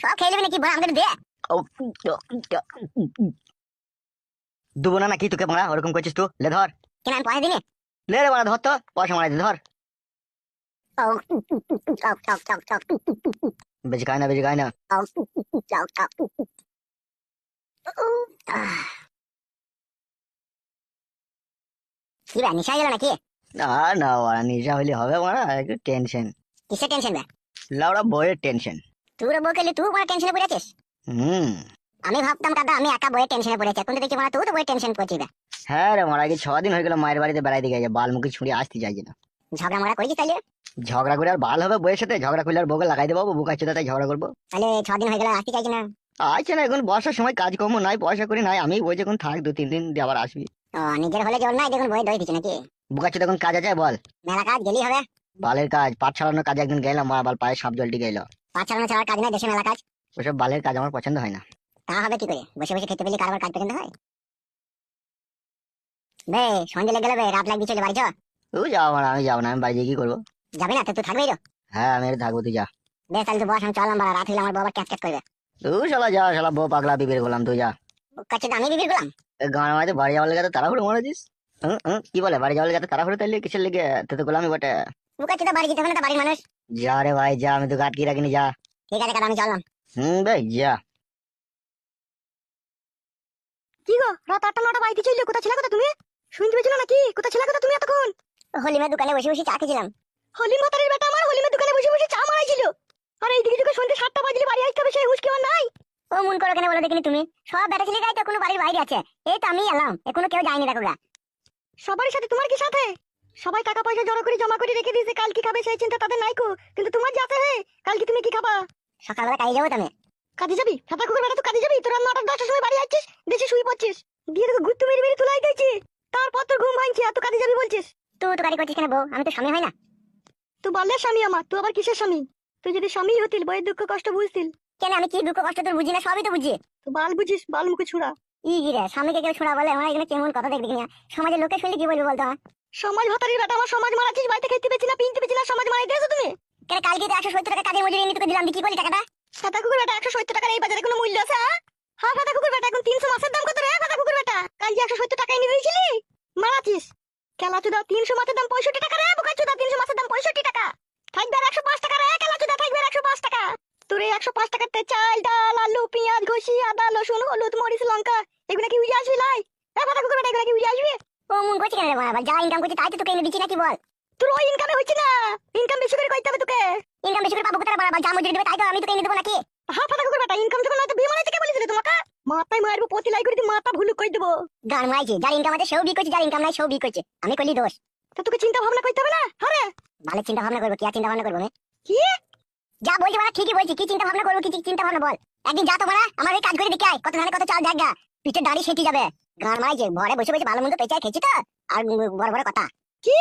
সব খেয়ে নেবে নাকি বড় আমাদের দে দুবো না নাকি তোকে মারা ওরকম করছিস লে ধর কেন আমি পয়সা দিনে লে রে মারা ধর তো পয়সা মারা ধর ও টক টক টক টক বেশি খায় না বেশি খায় না টক টক কি বে নিশা গেল নাকি না না ওরা নিশা হইলে হবে একটু টেনশন কিসের টেনশন বে লাউড়া বইয়ের টেনশন তুই বউ খেলে তুই বড় টেনশনে পড়ে আছিস? হুম। আমি ভাবতাম দাদা আমি একা বইয়ের টেনশনে পড়েছি এখন তো দেখছি মানে তুই তো বইয়ের টেনশন করছিস হ্যাঁ রে মারা ছ দিন হয়ে গেল মায়ের বাড়িতে বেড়াইতে গেছে বালমুখী ছুঁড়ে আসতে চাইছে না। ঝগড়া করেছিস তাহলে ঝগড়া করে আর বাল হবে বইয়ের সাথে? ঝগড়া করলে আর বউকে লাগাই দেবো তাই ঝগড়া করব। তাহলে ছ দিন হয়ে গেল আসতে চাইছি না? আচ্ছা না এখন বর্ষার সময় কাজকর্ম নাই পয়সা করি নাই আমি বলছি এখন থাক দু তিন দিন দিয়ে আবার আসবি। ও নিজের হলে জোর নাই দেখুন বই দই দিচ্ছে নাকি? বুকা চোদা এখন কাজ আছে বল। মেলা কাজ গেলি হবে। বালের কাজ পাট ছাড়ানোর কাজ একদিন গেলাম মারা বাল পায়ে সাপ জলটি গেল পাঁচ চালানো কাজ নাই দেশে মেলা কাজ। ওসব বালের কাজ আমার পছন্দ হয় না। তা হবে কি করে? বসে বসে খেতে পেলে কারবার কাজ পছন্দ হয়? বে সন্ধ্যে লেগে গেলে বে রাত লাগবে চলে বাড়ি চ তুই যাও মারা আমি যাব না আমি বাড়ি গিয়ে কি করব? যাবি না তো তুই থাকবেই তো? হ্যাঁ আমি থাকব তুই যা। বেশ তাহলে তুই বস আমি চললাম বাড়া রাত হলে আমার বাবা ক্যাচ ক্যাচ করবে। তুই শালা যা শালা বউ পাগলা বিবির গোলাম তুই যা। কাছে আমি বিবির গুলাম? গান মাঝে বাড়ি যাওয়ার লেগে তো তাড়াহুড়ো হুম, হুম, কি বলে বাড়ি যাওয়ার লেগে তো তাড়াহুড়ো তাইলে কিসের লেগে? তো গোলামি বটে। কাছে তো বাড়ি যেতে হবে না বাড়ির মানুষ। যা রে ভাই যা আমি তো রাখিনি যা। ঠিক আছে কাকা আমি চললাম। হুম ভাই যা। কি গো রাত আটটা নটা বাড়িতে চললে কোথা ছিল কোথা তুমি? শুনতে পেয়েছিল নাকি? কোথা ছিল কোথা তুমি এতক্ষণ? দোকানে বসে বসে চা খেয়েছিলাম। হলিম বেটা আমার হলিমের দোকানে বসে বসে চা মারাইছিল আর এইদিকে যখন সন্ধ্যে সাতটা বাজলে বাড়ি আসতে হবে সেই হুঁশ কেমন নাই। ও মন করো কেন বলো দেখিনি তুমি? সব বেটা ছেলে গাই তো কোনো বাড়ির বাইরে আছে। এই তো আমি এলাম এখনও কেউ যায়নি দেখো সবার সাথে তোমার কি সাথে? সবাই টাকা পয়সা জড়ো করে জমা করে রেখে দিয়েছে কাল কি খাবে সেই চিন্তা তাদের নাই কো। কিন্তু তোমার যাতে হে কাল কি তুমি কি খাবা? সকালবেলা কাজে যাব তুমি কাজে যাবি? ফাটা কুকুর বেটা তো কাজে যাবি? তোরা নটা দশটার সময় বাড়ি আসছিস দেশে শুয়ে পড়ছিস। দিয়ে তোকে ঘুরতে মেরে মেরে তুলাই দিয়েছি। তারপর তোর ঘুম ভাঙছে আর তো কাজে যাবি বলছিস। তুই তো গাড়ি করছিস কেন বউ? আমি তো স্বামী হয় না। তুই বললে স্বামী আমার তুই আবার কিসের স্বামী? তুই যদি স্বামী হতিল বইয়ের দুঃখ কষ্ট বুঝতিল কেন আমি কি দুঃখ কষ্ট তোর বুঝি না? সবই তো বুঝি। তুই বাল বুঝিস বাল মুখে ছুড়া। ই রে স্বামীকে কেউ ছুড়া বলে আমার এখানে কেমন কথা দেখবি কিনা? সমাজের লোকে শুনলে কি বলবি বলতো আমার সমাজ ভাতারির বেটা আমার সমাজ মারাচ্ছিস বাড়িতে খেতে পেয়েছি না পিনতে পেয়েছি না সমাজ মারাই দিয়েছ তুমি? কেন কালকে তো একশো সত্তর টাকা কাজের মজুরি এনে তোকে দিলাম কি করলি টাকাটা? ফাটা কুকুর বেটা একশো সত্তর টাকার এই বাজারে কোনো মূল্য আছে হ্যাঁ? হ্যাঁ ফাটা কুকুর বেটা এখন তিনশো মাসের দাম কত রে ফাটা কুকুর বেটা? কাল যে একশো সত্তর টাকা এনে দিয়েছিলি? মারাচ্ছিস। খেলা চুদা তিনশো মাসের দাম পঁয়ষট্টি টাকা রে বোকা চুদা তিনশো মাসের দাম পঁয়ষট্টি টাকা। থাকবে একশো পাঁচ টাকা রে খেলা চুদা থাকবে একশো পাঁচ টাকা। তোর এই একশো পাঁচ টাকাতে চাল ডাল আলু পেঁয়াজ ঘষি আদা রসুন হলুদ মরিচ লঙ্কা এগুলো কি উড়ে আসবি লাই? এ ফাটা কুকুর বেটা এগুলো কি উড়ে আসবে? ও মন করছে কেন রে বাবা? যা ইনকাম করছি তাই তো তোকে এনে দিচ্ছি নাকি বল? তোর ওই ইনকামে হচ্ছে না। ইনকাম বেশি করে করতে হবে তোকে। ইনকাম বেশি করে পাবো কোথায় বাবা? যা মজুরি দেবে তাই তো আমি তোকে এনে দেবো নাকি? হ্যাঁ ফাটা কুকুর বেটা ইনকাম যখন হয়তো বিয়ে মারাইতে কে বলেছিলে তোমাকে? মাথায় মারবো পতি লাই করে দি মাথা ভুলুক করে দেবো। গান মারাইছি যার ইনকাম আছে সেও বিয়ে করছে যার ইনকাম নাই সেও বিয়ে করছে। আমি করলি দোষ। তো তোকে চিন্তা ভাবনা করতে হবে না? হ্যাঁ ভালো চিন্তা ভাবনা করব কি? আর চিন্তা ভাবনা করব কি? যা বলছি মানে ঠিকই বলছি। কি চিন্তা ভাবনা করব কি চিন্তা ভাবনা বল। একদিন যা তোমার আমার এই কাজ করে দেখে আয়। কত ধানে কত চাল দেখা পিঠে দাঁড়িয়ে সেটি যাবে। গান মারাইছে ঘরে বসে বসে ভালো মন্দ পেঁচায় খেয়েছি তো। আর বড় বড় কথা। কি?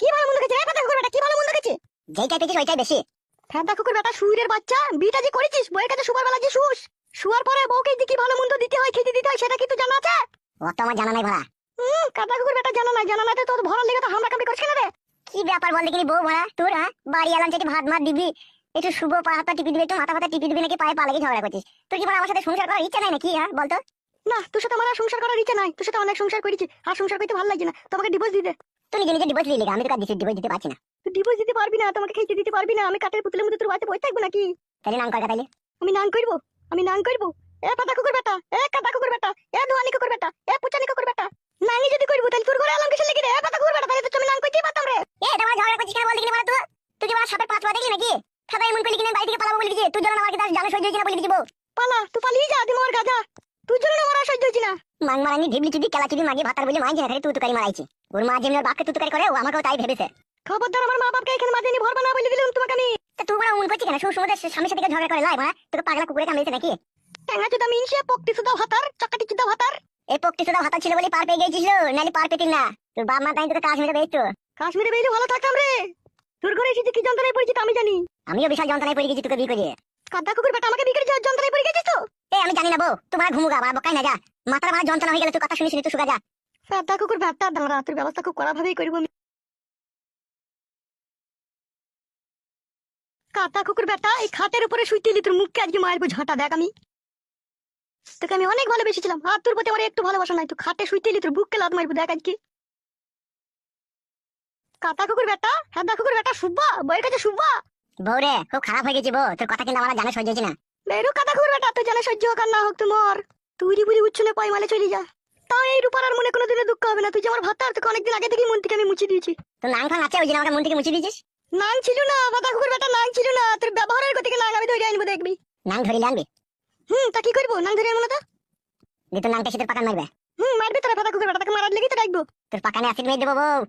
কি ভালো মন্দ খেয়েছে? কুকুর বেটা কি ভালো মন্দ খেয়েছে? যেইটাই পেয়েছিস ওইটাই বেশি। কুকুর বেটা বাচ্চা বিটা যে করেছিস বইয়ের কাছে শুবার বেলা যে শুস শুয়ার পরে বউকে যে কি ভালো মন্দ দিতে হয় খেতে দিতে হয় সেটা কি তো জানা আছে? অত আমার জানা নাই ভাড়া হুম কাটা কুকুর বেটা জানা নাই। জানা নাই তো তোর ভরার লেগে তো হামলা কামড়ি করছিস না রে? কি ব্যাপার বল দেখিনি বউ ভাড়া তোর হ্যাঁ? বাড়ি এলাম যেটি ভাত মাত দিবি একটু শুভ পা হাতা টিপি দিবি একটু মাথা ফাতা টিপি দিবি নাকি পায়ে পা লেগে ঝগড়া করছিস? তুই কি মানে আমার সাথে সংসার করার ইচ্ছা নাই নাকি হ্যাঁ? বলতো। না তোর সাথে আমার আর সংসার করার ইচ্ছা নাই। তোর সাথে অনেক সংসার করেছি আর সংসার করতে ভালো লাগছে না। তোমাকে ডিভোর্স দিতে। তুই নিজে নিজে ডিভোর্স দিলি আমি তো কাজ ডিভোর্স দিতে পারছি না। তুই ডিভোর্স দিতে পারবি না তোমাকে খেতে দিতে পারবি না। আমি কাঠের পুতুলের মধ্যে তোর বাড়িতে বসে থাকব নাকি? তাহলে নাম কর তাহলে আমি নাম করব আমি নাম করব এ পাতা কুকুর বেটা এ কাটা কুকুর বেটা এ ধোয়ানি কুকুর বেটা এ পুচানি কুকুর বেটা। নানি যদি করব তাহলে তোর ঘরে আলাম কিসের লেগে রে? এ পাতা কুকুর বেটা তাহলে তো তুমি নাম করতেই পারতাম রে। এ এটা আমার ঝগড়া করছিস কেন বল দেখিনি বল তুই তুই কি আমার সাপের পাঁচ পা দেখলি নাকি? খাতায় এমন করলি কিনা বাড়ি থেকে পালাবো বলে দিছি তুই যেন আমার কাছে জানে সহ্য হয়েছে না বলে দিছি পালা তুই পালিয়ে যা আমার গাজা তুই জন্য সহ্য না? মাং মারানি চুদি কেলা চুদি মাগি ভাতার বলে তুই তুকারি মারাইছি। ওর মা যেমনি ওর বাপকে তুকারি করে ও আমাকেও তাই ভেবেছে। খবরদার আমার মা বাপকে এখানে মাঝে নি ভরবা না বলে দিলাম তোমাকে আমি। তা তুই বড় মন করছিস কেন? সুর সমুদ্রের স্বামীর সাথে ঝগড়া করে? লাই মা তোকে পাগলা কুকুরে কামড়েছে নাকি? ট্যাঙ্গা চুদা পকটি সুদা ভাতার চাকাটি চুদা ভাতার। এই পকটি সুদা ভাতার ছিল বলে পার পেয়ে গেছিস নালি পার পেতিল না। তোর বাপ মা তাই তোকে কাশ্মীরে বেচতো কাশ্মীরে বেইলে ভালো থাকতাম রে। তোর ঘরে এসেছি কি যন্ত্রণায় পড়েছি আমি জানি। আমিও বিশাল যন্ত্রণায় পড়ে গেছি তোকে বিয়ে করে কাদা কুকুর বেটা আমাকে বিয়ে করে যাওয়ার যন্ত্রণায় পড়ে গেছিস তো। এ আমি জানি না বউ তোমার ঘুমুগা বা বকাই না যা। মাথার মারা যন্ত্রণা হয়ে গেলে তুই কথা শুনিস তুই সুগা যা। কাদা কুকুর বেটা দাঁড়া তোর ব্যবস্থা খুব কড়া ভাবেই করব আমি কাটা কুকুর বেটা এই খাটের উপরে শুইতে এলি তোর মুখকে আজকে মারবো ঝাঁটা দেখ আমি। তোকে আমি অনেক ভালোবেসেছিলাম। আর তোর প্রতি আমার একটু ভালোবাসা নাই তুই খাটে শুইতে এলি তোর বুককে লাত মারবো দেখ আজকে। কাটা কুকুর বেটা হ্যাঁ কুকুর বেটা শুভা বইয়ের কাছে শুভা। বউ রে খুব খারাপ হয়ে গেছে বউ। তোর কথা কিন্তু আমার জানা সহ্য হচ্ছে না। বেরো কাটা কুকুর বেটা তুই জানা সহ্য হোক আর না হোক তোমার। তুই বুড়ি উচ্ছলে পয়মালে চলে যা। তাও এই রূপার আর মনে কোনো দিনে দুঃখ হবে না। তুই যে আমার ভাত আর তোকে অনেকদিন আগে থেকেই মন থেকে আমি মুছে দিয়েছি। তোর নাং ফাং আছে ওই জন্য আমাকে মন থেকে মুছে দিয়েছিস? নাং ছিল না বাদা কুকুর বেটা নাং ছিল না। তোর ব্যবহারের গতিকে নাং আমি ধরে আনব দেখবি। নাং ধরিলে আনবি? হুম তা কি করব? নাং ধরে আনব না তো? দিয়ে তোর নাংটা তোর পাকান মারবে। হুম মারবি তোর ফাটা কুকুর বেটা তাকে মারার লেগে তো ডাকবো তোর পাকানে অ্যাসিড মেরে দেবো বউ।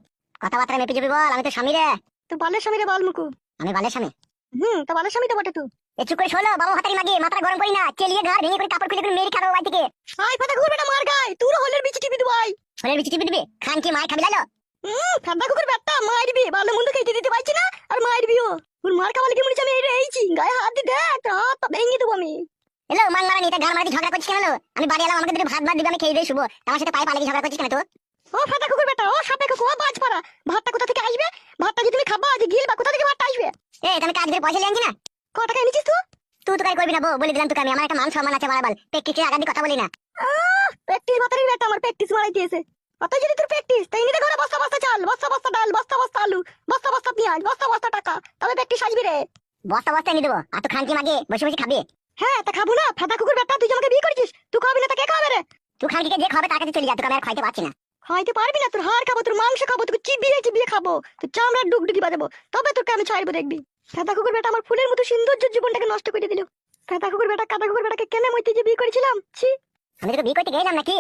কথাবার্তা মেপে যাবি বল আমি তো স্বামী রে। তো বালের স্বামী রে বাল মুকু আমি বালের স্বামী। হুম তা বালের স্বামী তো বটে তুই এ চুপ করে শোনো বাবা হাতারি মাগে মাথা গরম করি না চেলিয়ে ঘর ভেঙে করে কাপড় খুলে করে মেরে খাব বাড়ি থেকে আই ফাটা কুকুর বেটা মার গায়। তুই হলের বিচি টিপি দেবো আই ফোনের বিচি টিপে দিবি? খান কি মায় খাবি লালো? হুম ফাটা কুকুর বেটা মারবি ভালো মন্দ খেতে দিতে পারছি না আর মারবিও ওর মার খাওয়ালে কি মনে আমি এই রেইছি গায়ে হাত দি দেখ হাত ভেঙে দেবো আমি। এলো মান মারা নিতে ঘর মারাতে ঝগড়া করছিস কেন আমি বাড়ি এলাম আমাকে দুটো ভাত ভাত দিবি আমি খেয়ে দিয়ে শুবো। আমার সাথে পায়ে পালে ঝগড়া করছিস কেন তো ও ফাটা কুকুর বেটা ও সাপে কুকুর ও বাজ পাড়া। ভাতটা কোথা থেকে আসবে? ভাতটা যদি তুমি খাবা আজ গিলবা কোথা থেকে ভাতটা আসবে? এ আমি কাজ করে পয়সা না। ক টাকা এনেছিস তুই? তুই তো করবি না বউ বলে দিলাম তোকে আমি। আমার একটা মান সম্মান আছে বাড়াবাল আগাদি কথা বলি না। প্র্যাকটিস ভাতারের বেটা আমার প্র্যাকটিস মারাই দিয়েছে। অত যদি তোর প্র্যাকটিস তাই নিতে ঘরে বস্তা বস্তা চাল বস্তা বস্তা ডাল বস্তা বস্তা আলু বস্তা বস্তা পেঁয়াজ বস্তা বস্তা টাকা। তবে প্র্যাকটিস আসবি রে। বস্তা বস্তা এনে দেবো। আর তো খানকি মাগে বসে বসে খাবি। হ্যাঁ তা খাব না। ফাটা কুকুর বেটা তুই আমাকে বিয়ে করেছিস তুই খাবি না তা কে খাবে রে? তুই খানকিকে যে খাবে তার কাছে চলে যা। তোকে আমি আর খাইতে পারছি না। খাইতে পারবি না তোর হাড় খাব তোর মাংস খাব তোকে চিবিয়ে চিবিয়ে খাব তোর চামড়ার ডুগডুগি বাজাবো। তবে তোকে আমি ছাড়বো দেখবি। ফাটা কুকুর বেটা আমার ফুলের মতো সৌন্দর্য জীবনটাকে নষ্ট করে দিল। ফাটা কুকুর বেটা কাদা কুকুর বেটাকে কেন মইতে যে বিয়ে করেছিলাম? ছি। আমি তোকে বিয়ে করতে গেলাম নাকি?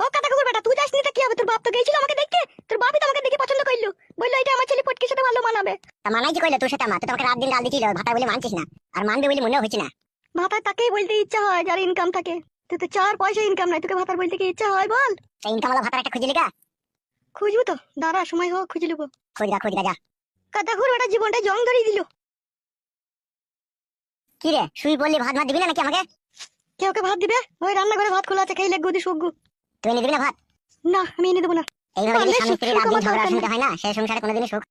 ও কাদা কুকুর বেটা তুই যাসনি তা কি হবে? তোর বাপ তো গেছিল আমাকে দেখতে? তোর বাপই তো আমাকে দেখে পছন্দ করল। বলল এটা আমার ছেলে পটকির সাথে ভালো মানাবে। তা মানাই যে কইলো তোর সাথে আমার তো তোমাকে রাত দিন ডাল দিছিল ভাতা বলে মানছিস না আর মানবে বলে মনে হচ্ছে না। ভাতার তাকেই বলতে ইচ্ছা হয় যার ইনকাম থাকে। তুই তো চার পয়সা ইনকাম নাই তোকে ভাতার বলতে কি ইচ্ছা হয় বল? সেই ইনকাম ভাতার একটা খুঁজে লিগা। খুঁজবো তো দাঁড়া সময় হোক খুঁজে নেব। যা কাদা কুকুর বেটা জীবনটা জং ধরিয়ে দিল। কি রে শুই বললি ভাত ভাত দিবি না নাকি আমাকে? কে ওকে ভাত দিবে? ওই রান্নাঘরে ভাত খোলা আছে খাইলে গদি সগ্গু তুই এনে দিবি না ভাত? না আমি এনে দেবো না। এইভাবে যদি স্বামী স্ত্রী রাত দিন ঝগড়া শুনতে হয় না? সেই সংসারে কোনোদিনই সুখ